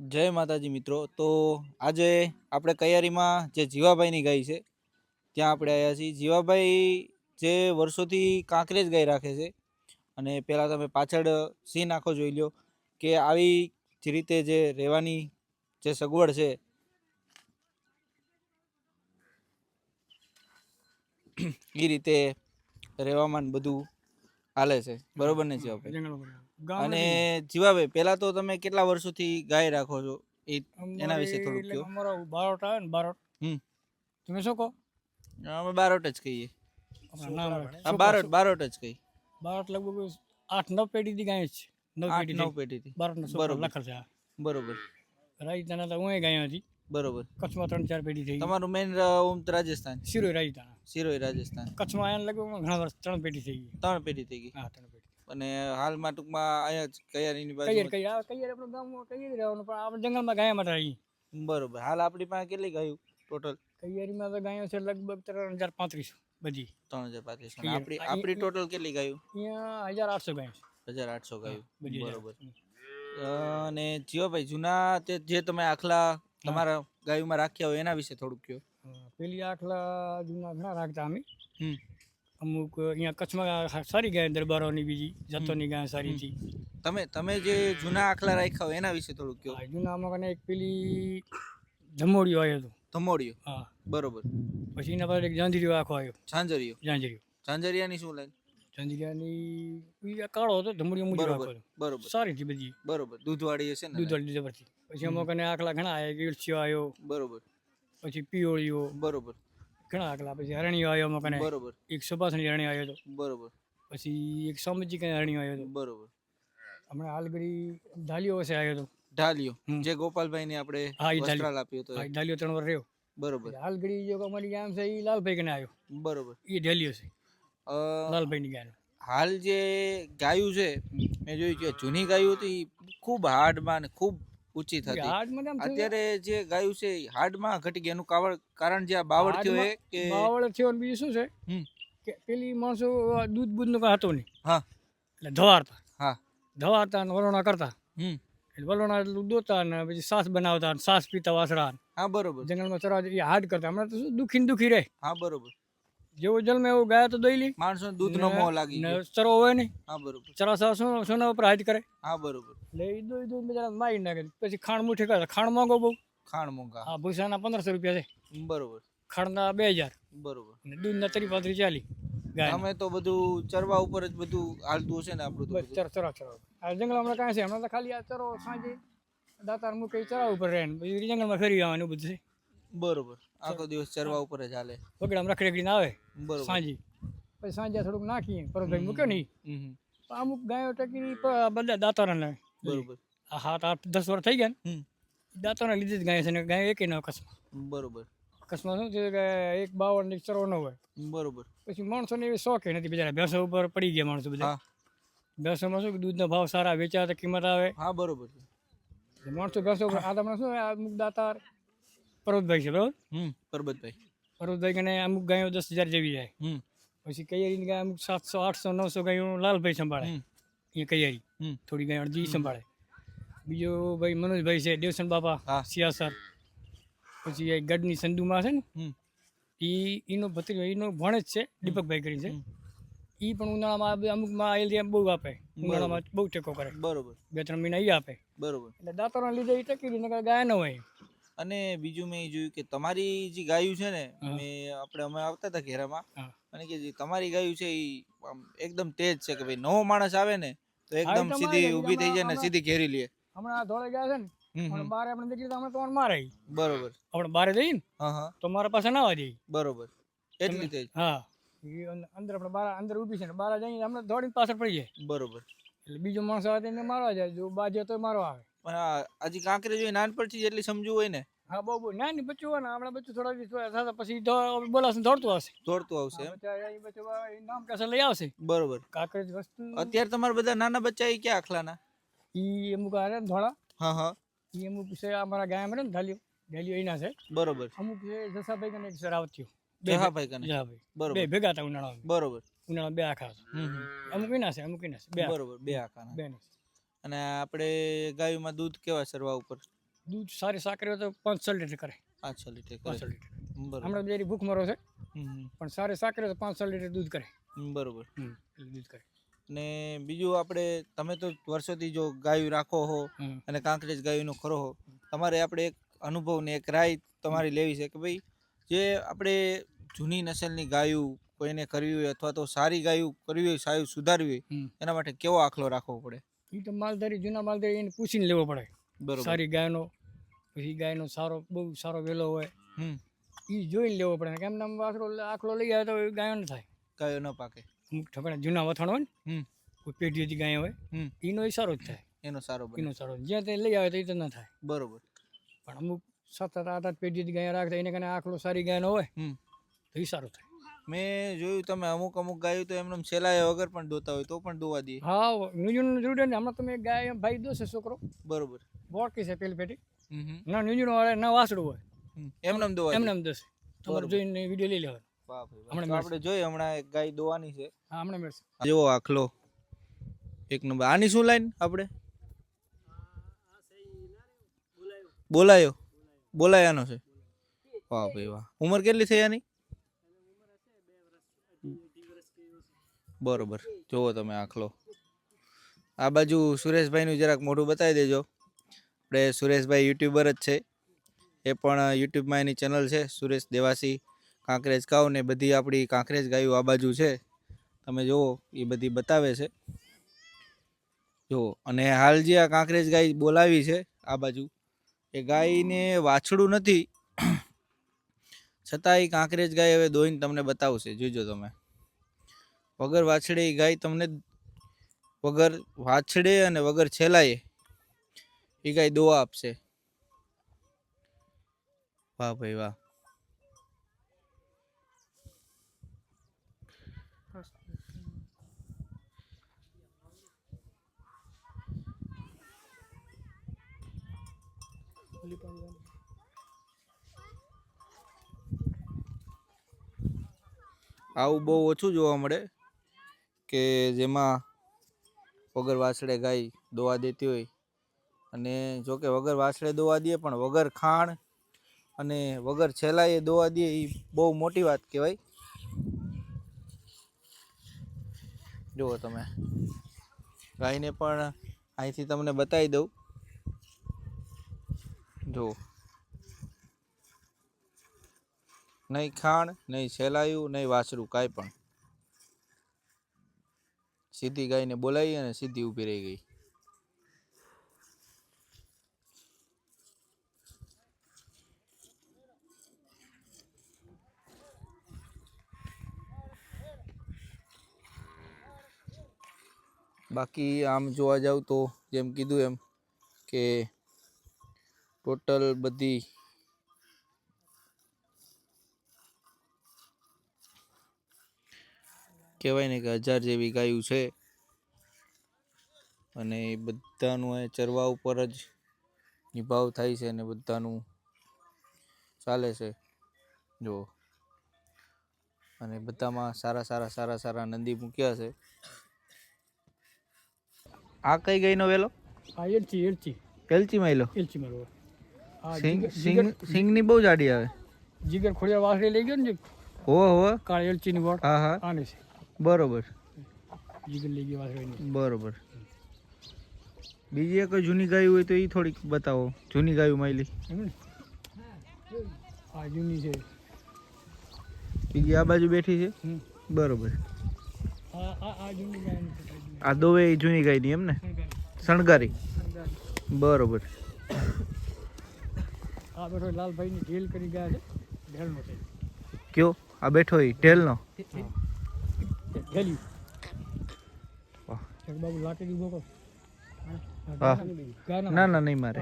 જય માતાજી મિત્રો. તો આજે આપણે કૈયારીમાં જે જીવાભાઈની ગાય છે, ત્યાં આપણે આવ્યા છીએ. જીવાભાઈ જે વર્ષોથી કાંકરેજ ગાય રાખે છે અને પહેલાં તમે પાછળ સીન આખો જોઈ લ્યો કે આવી જ રીતે જે રહેવાની જે સગવડ છે, એ રીતે રહેવામાં બધું હાલે છે. બરોબર ને જીવાભાઈ? અને જીવાભાઈ પહેલા તો તમે કેટલા વર્ષોથી ગાય રાખો છો? એ એના વિશે થોડું કહો. અમારો બારોટ આવે ને બારોટ. હમ. તમે શું કહો? અમે બારોટ જ કહીએ. હા બારોટ બારોટ જ કહી બારોટ લગભગ આઠ નવ પેઢી થી ગાય છે. નવ પેઢી નવ પેઢી થી બારોટ નો બરોબર. લખર છે બરોબર. રાજસ્થાન હતા હું ગાયો હતી. બરોબર. કચ્છમાં ત્રણ ચાર પેઢી થઈ તમારું મેઇન ઓમ રાજસ્થાન શિરોઈ રાજસ્થાન સિરોઈ રાજસ્થાન. કચ્છમાં આયા લગભગ ઘણા વર્ષ ત્રણ પેઢી થઈ ગઈ. ત્રણ પેઢી થઈ ગઈ. હા ત્રણ પેઢી. અને હાલમાં ટૂંકમાં અહીંયા જ કૈયારીની કૈયર બાજુ કૈયર આ કૈયર આપણું ગામ કૈયર રહેવાનું પણ આપણે જંગલમાં ગાયા માટે રહી બરોબર. હાલ આપણી પાસે કેટલી ગાયું ટોટલ? કૈયારીમાં તો ગાયો છે લગભગ ત્રણ હજાર પાંત્રીસ બધી. ત્રણ હજાર પાંત્રીસ. આપણી આપણી ટોટલ કેટલી ગાયું? અહીંયા હજાર આઠસો ગાયું હજાર આઠસો ગાયું. બરોબર. અને જીવાભાઈ જૂના તે જે તમે આખલા તમારા ગાયોમાં રાખ્યા હોય એના વિશે થોડુંક કહો પેલી આખલા જૂના ઘણા રાખતા અમે. અમુક અહીંયા કચ્છમાં સારી ગાય દરબારોની બીજી જતોની ગાય સારી હતી. તમે તમે જે જૂના આખલા રાખ્યા હોય એના વિશે થોડુંક કહો. જૂના જૂનામાં કને એક પેલી ધમોડિયો આવ્યો હતો. ધમોડિયો હા. બરોબર. પછી એના પાસે એક જાંજરીયો આખો આવ્યો ઝાંઝરિયો? જાંજરીયો ઝાંઝરિયાની શું લાઈન? ઝાંઝરિયાની કાળો હતો ધમોડિયો મુજબ બરોબર બરોબર. સારી હતી બધી. બરોબર. દૂધવાળી હશે ને? દૂધવાળી જબરથી પછી અમુક આખલા ઘણા આવ્યા ગીરસીઓ આવ્યો બરોબર. પછી પિયોળીઓ. બરોબર. ઘણા આગલા. પછી હરણીઓ આવ્યો અમુક કને બરોબર. એક સુભાષની હરણી આવ્યો હતો. બરોબર. પછી એક સમજી કઈ હરણીઓ આવ્યો હતો. બરોબર. હમણાં હાલ ઘડી ઢાલીઓ વસે આવ્યો હતો. ઢાલિયો જે ગોપાલભાઈ ને આપણે હા, એ. વસ્ત્રાલ આપ્યો હતો. ઢાલીઓ ત્રણ વાર રહ્યો. બરોબર. હાલ ઘડી જો અમારી ગામ છે એ લાલભાઈ કને આવ્યો. બરોબર. એ ઢાલીઓ છે. લાલભાઈની ગાયનો. હાલ જે ગાયું છે મેં જોયું કે જૂની ગાયું હતી ખૂબ હાર્ડમાં ને ખૂબ ઊંચી થતી. અત્યારે જે ગાયું છે હાડમાં ઘટી ગઈ એનું કારણ જે આ બાવળ થયો એ કે બાવળ થયો બીજું શું છે? કે પેલી માણસો દૂધ બૂધનું હતું નહીં. હા. એટલે ધવારતા. હા. ધવારતા ને વલોણા કરતા. હમ. એટલે વલોણા એટલું દોતા ને પછી સાસ બનાવતા ને સાસ પીતા વાસડા હા બરોબર. જંગલમાં ચરવા એ હાડ કરતા. હમણાં તો શું દુખી દુખી રહે. હા બરોબર. જેવો જન્મે એવો ગાય તો દઈ લી. માણસો દૂધનો મોહ લાગી ચરો હોય નહીં. હા બરોબર. ચરા સોના ઉપર હાથ કરે? હા બરોબર. એટલે એ દોઈ દોઈ બિચારા મારી નાખે. પછી ખાણ મુઠી કરે. ખાણ માંગો બહુ? ખાણ મોંઘા હા ભૂસાના પંદરસો રૂપિયા છે. બરોબર. ખાણના બે હજાર. બરોબર. અને દૂધના ત્રી પાંત્રી ચાલી. અમે તો બધું ચરવા ઉપર જ બધું હાલતું હશે ને આપણું તો ચર ચરા ચરા. આ જંગલ હમણાં કાંઈ છે? હમણાં તો ખાલી આ ચરો સાંજે દાતાર મૂકે ચરા ઉપર રહે ને. પછી જંગલમાં ફેરી આવવાનું બધું છે. બરોબર. આખો દિવસ ચરવા ઉપર જ હાલે. વગડામાં રખડી રખડીને આવે. બરોબર. સાંજે. પછી સાંજે થોડુંક નાખીએ પરતભાઈ મૂક્યો નહીં. હમ હમ. અમુક ગાયો ટકી બધા દાતારા લે બરોબર. હા સાત આઠ દસ વર્ષ થઈ ગયા ને હમ. લીધે જ ગાય છે ને ગાય એકે ન કચ્છમાં બરોબર. અકસ્માત શું છે કે એક બાવળ ને ચરો ન હોય. બરોબર. પછી માણસોને એવી શોખ નથી બિચારા. ભેંસો ઉપર પડી ગયા માણસો બધા. ભેંસોમાં શું કે દૂધનો ભાવ સારા વેચાતા કિંમત આવે. હા બરોબર માણસો ભેંસો ઉપર આ તમને શું આ અમુક દાતાર પર્વતભાઈ છે બરોબર? હમ પરબતભાઈ પર્વતભાઈ કને અમુક ગાયો દસ હજાર જેવી જાય. હમ. પછી કઈ ગાય અમુક સાતસો આઠસો નવસો ગાયો લાલભાઈ સંભાળે. એ કૈયારી હમ. થોડી ગાય અડધી સંભાળે. બીજો ભાઈ મનોજભાઈ છે દેવસન બાપા હા. સિયાસર પછી એ ગઢની સંધુમાં છે ને એ એનો ભત્રીજો એનો ભણ જ છે દીપકભાઈ કરી છે. એ પણ ઉનાળામાં અમુકમાં આયેલી બહુ આપે. ઉનાળામાં બહુ ટેકો કરે. બરોબર. બે ત્રણ મહિના એ આપે. બરોબર. એટલે દાંતોના લીધે એ ટકી ગાય ન હોય. અને બીજું મેં એ જોયું કે તમારી જે ગાયું છે ને. મેં આપણે અમે આવતા હતા ઘેરામાં અને કે જે તમારી ગાયું છે એ એકદમ તેજ છે કે ભાઈ નવો માણસ આવે ને તો એકદમ સીધી ઊભી થઈ જાય ને સીધી ઘેરી લે. હમણાં ધોળે ગયા છે ને બારે આપણે નીકળી તો આપણે તો મારે. બરોબર. આપણે બારે જઈએ ને હા હા. તો મારા પાસે ના આવી બરોબર. એટલી તેજ હા. અંદર આપણે બાર અંદર ઊભી છે ને બાર જઈને હમણાં દોડીને પાછળ પડી જાય. બરોબર. એટલે બીજો માણસ આવે તો એને મારવા જાય જો બાજે તો મારવા આવે. પણ આ હજી કાંકરે જોઈ નાનપણથી જ એટલી સમજવું હોય ને. હા બહુ બહુ. નાની બચ્ચું હોય ને આપણે બચ્ચું થોડા દિવસ થતા પછી દો- બોલાશે ને દોડતું આવશે. દોડતું આવશે એમ? બચ્ચા એ બચ્ચું આવે, એ નામ કસે લઈ આવશે. બરોબર. કાંકરેજ વસ્તુ. અત્યારે તમારા બધા નાના બચ્ચા એ ક્યાં આખલાના? ઈ અમુક આવે ને ધોળા. હા હા. ઈ અમુક છે અમારા ગાય મળે ને ઢાલીઓ ઢાલીઓ એના છે. બરોબર. અમુક છે જસાભાઈ કને એક સર આવત્યો. બે જહાભાઈ કને જસાભાઈ. બરોબર. બે ભેગા હતા ઉનાળામાં. બરોબર. ઉનાળા બે આખા હતા. હમ હમ. અમુક એના છે અમુક એના છે. બે આખા. બરોબર બે આખાના. બે ના છે. અને આપણે ગાયમાં દૂધ કેવા સરવા ઉપર? દૂધ સારી સાકરી હોય તો પાંચ છ લીટર કરે. પાંચ છ લીટર પાંચ છ લીટર. બરોબર. હમણાં બિચારી ભૂખ મરો છે. પણ સારી સાકરી હોય તો પાંચ છ લીટર દૂધ કરે. બરોબર. દૂધ કરે. ને બીજું આપણે તમે તો વર્ષોથી જો ગાયું રાખો હો અને કાંકરેજ ગાયુંનો ખરો હો તમારે આપણે એક અનુભવ ને એક રાય તમારી લેવી છે કે ભાઈ જે આપણે જૂની નસલની ગાયું કોઈને કરવી હોય અથવા તો સારી ગાયું કરવી હોય સારું સુધારવી હોય એના માટે કેવો આખલો રાખવો પડે? એ તો માલધારી જૂના માલધારી એને પૂછીને લેવો પડે. બરોબર. સારી ગાયનો પછી ગાયનો સારો બહુ સારો વેલો હોય. એ જોઈને લેવો પડે. કેમ નામ વાસરો આખલો લઈ આવે તો ગાયો ન થાય. ગાયો ન પાકે. અમુક ઠકડા જૂના વથાણ હોય ને કોઈ પેઢીઓથી ગાય હોય એનો એ સારો જ થાય. એનો સારો એનો સારો. જ્યાં તે લઈ આવે તો એ તો ન થાય. બરોબર. પણ અમુક સતત આઠ આઠ પેઢીથી ગાય રાખતા એને કારણે આખલો સારી ગાયનો હોય તો એ સારો થાય. મેં જોયું તમે અમુક અમુક ગાયું તો એમને સેલાયા વગર પણ દોતા હોય તો પણ દોવા દે હા ન્યૂઝનું જોડે ને હમણાં તમે ગાય ભાઈ દોશે છોકરો. બરોબર. બોકી છે પેલી પેટી. ના ન્યૂઝનું વાળે ના વાસડું હોય. એમને એમ દોવા એમને એમ દોશે. તમારે જોઈને વીડિયો લઈ લેવાનો. હમણાં આપણે જોઈએ હમણાં એક ગાય દોવાની છે. હા હમણાં મળશે. જેવો આખલો. એક નંબર. આની શું લાઈન આપણે? બોલાયો. બોલાયાનો છે. વાહ ભાઈ વાહ ઉંમર કેટલી થઈ આની? બરોબર. જુઓ તમે આખલો. આ બાજુ સુરેશભાઈનું જરાક મોઢું બતાવી દેજો. આપણે સુરેશભાઈ યુટ્યુબર જ છે. એ પણ યુટ્યુબમાં એની ચેનલ છે, સુરેશ દેવાસી કાંકરેજ કાવ ને બધી આપણી કાંકરેજ ગાયું આ બાજુ છે. તમે જુઓ, એ બધી બતાવે છે. જુઓ, અને હાલ જે આ કાંકરેજ ગાય બોલાવી છે, આ બાજુ, એ ગાયને વાછડું નથી. છતાં એ કાંકરેજ ગાય હવે દોઈને તમને બતાવશે. જોજો તમે. વગર વાછડે એ ગાય તમને વગર વાછડે અને વગર છેલાએ એ ગાય દોવા આપશે. વાહ ભાઈ વાહ. આવું બહુ ઓછું જોવા મળે. કે જેમાં વગર વાછડે ગાય દોવા દેતી હોય અને જો કે વગર વાછડે દોવા દે પણ વગર ખાણ અને વગર છેલાએ દોવા દે એ બહુ મોટી વાત કહેવાય. જુઓ તમે. ગાયને પણ અહીંથી તમને બતાવી દઉં. જુઓ. નહીં ખાણ, નહીં છેલાયું, નહીં વાછરું કાંઈ પણ. સીધી ગાયને બોલાવી અને સીધી ઊભી રહી ગઈ. બાકી આમ જોવા જાવ તો જેમ કીધું એમ કે ટોટલ બધી કહેવાય ને કે હજાર જેવી ગાયું છે. અને એ બધાનું એ ચરવા ઉપર જ નિભાવ થાય છે અને બધાનું ચાલે છે. જો. અને બધામાં સારા સારા સારા સારા નંદી મૂક્યા છે. આ કઈ ગઈનો વેલો? આ એલચી એલચી. એલચી માયલો એલચી મારો સિંગ સિંગ સિંગની બહુ જાડી આવે. જીગર ખોડિયા વાસડી લઈ ગયો ને હો હો એલચી એલચીની વોટ હા હા. આને છે. બરોબર. બરોબર. બીજી એક જૂની ગાયું હોય તો એ થોડીક બતાવો. જૂની ગાયું માયલી. ને આ જૂની છે. બીજી આ બાજુ બેઠી છે? બરોબર. આ આ આ જૂની ગાયની દોવે એમ ને? શણગારી. બરોબર. આ બેઠો લાલભાઈની ઢીલ કરી ગયા છે. ઢેલનો કયો? આ બેઠો એ ઢેલનો ઢેલી બાબુ ના ના નહીં મારે.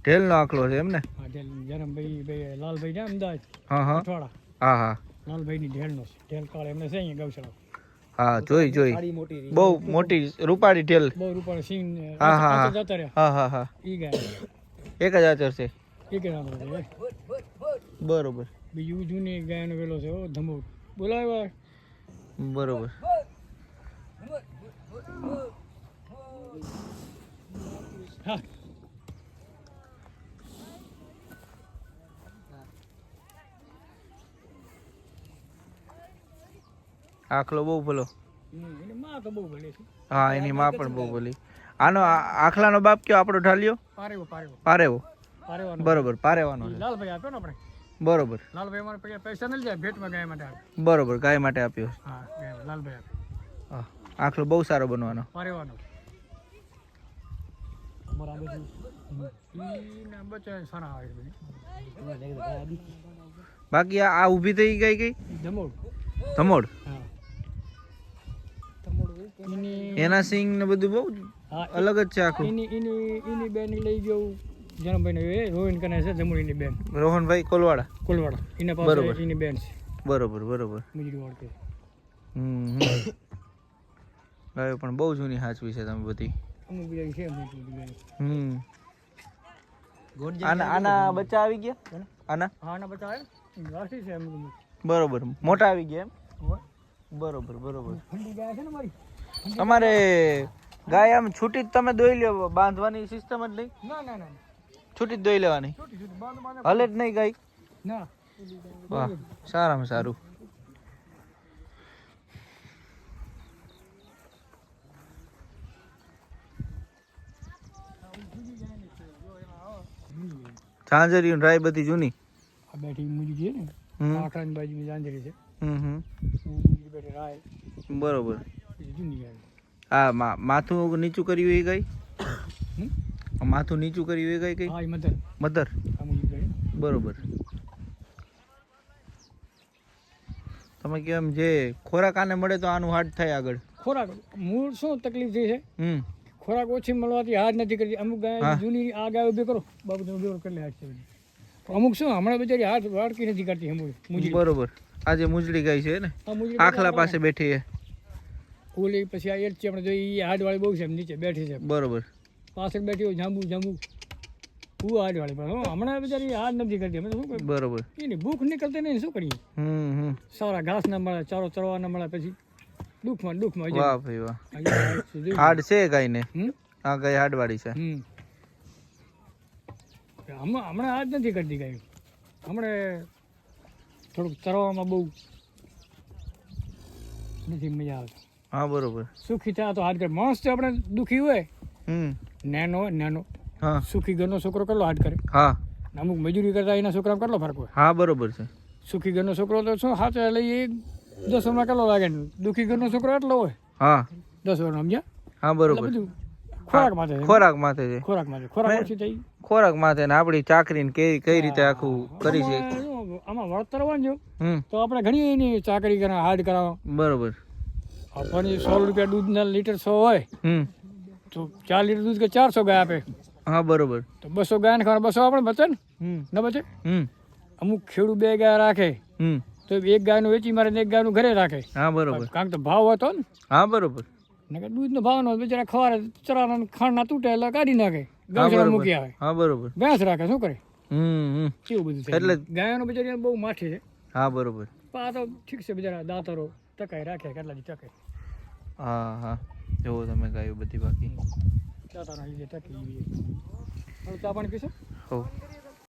ઢેલનો આંકડો છે એમ ને? હા ઢેલ જરમ ભાઈ ભાઈ લાલભાઈ ને અમદાવાદ? હા હા. અઠવાડા હા હા. લાલભાઈની ઢેલનો છે. ઢેલ કાળ એમને છે અહીંયા ગૌશાળા. હા જોઈ જોઈ. બહુ મોટી રૂપાળી ઢેલ. બહુ રૂપાળી સિંહ હા, હા, હા. જતા રહ્યા. હા હા હા. ઈ ગયા. એક જ આચર છે. એ કે નાનો છે બરોબર. બીજું જૂની ગાયનો વેલો છે ઓ ધમોર. બોલાવ્યો બરોબર. હા. આખલો બહુ ભલો. હા એની માં પણ બહુ ભલી. આનો આખલાનો બાપ કયો આપણો ઢાલ્યો? પારેવો પારેવો. પારેવો. બરોબર પારેવાનો લાલભાઈ આપ્યો ને આપણે? બરોબર. લાલભાઈ અમારે પૈસા પૈસા નથી જાય ભેટમાં ગયા માટે આપ્યો. બરોબર ગાય માટે આપ્યો. હા ગયા લાલભાઈ આપ્યો હા આખલો બહુ સારો બનવાનો. પારેવાનો. બાકી આ આ ઊભી થઈ ગઈ ગઈ ધમોડ હા. એની એના સિંગ ને બધું બહુ અલગ જ છે આખું. એની એની એની બેન લઈ ગયો. જનમભાઈ એ રોહિન કને છે જમણીની બેન. રોહનભાઈ કોલવાડા? કોલવાડા. એના. પાસે એની બેન છે. બરોબર બરોબર. મુજરી વાળકે હમ. ગાયો પણ બહુ જૂની હાચવી છે તમે બધી. અમુક બીજા છે હમ. આના આના બચ્ચા આવી ગયા? આના? હા રાશી છે બરોબર. મોટા આવી ગયા. એમ? બરોબર બરોબર. ગાય છે ને મારી? તમારે ગાય આમ છૂટી જ તમે દોઈ લ્યો બાંધવાની સિસ્ટમ જ નહીં? ના ના ના. છૂટી જ દોઈ લેવાની. હલે જ નહીં ગઈ વાહ સારામાં સારું. ઝાંઝરીઓ ડ્રાય બધી જૂની. આ બેઠી મુજરી છે ને? આખરાની બાજુ જાંજરી છે. હમ હમ. બેઠી રાય. બરોબર. જૂની હા મા- માથું નીચું કર્યું એ ગઈ? માથું નીચું કર્યું એ કઈ કઈ? હા મધર. મધર? બરોબર. તમે કેમ જે ખોરાક આને મળે તો આનું હાર્ડ થાય આગળ. ખોરાક મૂળ શું તકલીફ થઈ છે? હમ. ખોરાક ઓછી મળવાથી હાથ નથી કરતી. અમુક ગાય જૂની આ ગાય ઊભી કરો. બાબત ઊભી કરો કેટલી હાથ છે અમુક શું હમણાં બિચારી હાથ વાડકી નથી કરતી મુજરી. બરોબર. આજે મુજડી ગાય છે ને? આખલા પાસે બેઠી છે. કુલી પછી આ એડ છે આપણે જોઈએ હાથ વાળી બહુ છે નીચે બેઠી છે. બરોબર. પાછળ બેઠી હોય જાંબુ જાંબુ. હું હાથ વાળી પણ હમણાં બિચારી હાથ નથી કરતી અમે શું બરોબર. એની ભૂખ નીકળતી નહીં શું કરીએ? સારા ઘાસ ના મળે ચારો ચરવા ના મળે પછી. દુઃખમાં દુઃખમાં વાહ ભાઈ વાહ. હાર્ડ છે ગાય ને હમ? આ ગાય હાડવાળી વાળી છે. હમ. હમણાં હાથ નથી કરતી ગાય. હમણાં થોડુંક ચરવામાં બહુ નથી મજા આવતી. હા બરોબર. સુખી થયા તો હાથ કરે. માણસ તો આપણે દુઃખી હોય. હમ. નાનો નેનો. હા. સુખી ઘરનો છોકરો કેટલો હાર્ડ કરે? હા. અમુક મજૂરી કરતા એના છોકરામાં કેટલો ફરક હોય? હા બરોબર છે. સુખી ઘરનો છોકરો તો શું હાથે લઈ એ દસ વર્ષમાં કેટલો લાગે? દુઃખી ઘરનો છોકરો એટલો હોય? હા. દસ વર્ષ સમજ્યા? હા બરોબર. ખોરાક માથે. ખોરાક માથે છે. ખોરાક માથે. ખોરાક ઓછી થઈ ખોરાક માથે ને આપણી ચાકરી ને કઈ કઈ રીતે આખું કરી છે? આમાં વળતર હોય? જો. તો આપણે ઘણી એની ચાકરી કરા હાર્ડ કરાવો બરોબર. આપણને સો રૂપિયા દૂધના લીટર સો હોય. તો ચાર લીટર દૂધ કે ચારસો ગાય આપે. હા બરોબર. તો બસો ગાયને ખબર બસો આપણે બચે ને? ન બચે? હમ. અમુક ખેડૂત બે ગાય રાખે. હમ. તો એક ગાયનું વેચી મારે એક ગાયનું ઘરે રાખે. હા બરોબર. કારણ કે ભાવ હતો ને? હા બરોબર. નકર દૂધનો ભાવ નો બિચારા ખવારે ચરાના ખાંડના તૂટે એટલે કાઢી નાખે. ગૌશાળા મૂકી આવે. હા બરોબર. ભેંસ રાખે શું કરે? હમ હમ. કેવું બધું એટલે- ગાયોનો બિચારી બહુ માઠી છે. હા બરોબર. પણ આ તો ઠીક છે બિચારા દાંતરો ટકાઈ રાખે કેટલા દી ટકે હા હા. જોવો તમે ગાયો બધી બાકી. દાંતાના લીધે ટકી હવે ચા પાણી પીશો? હો.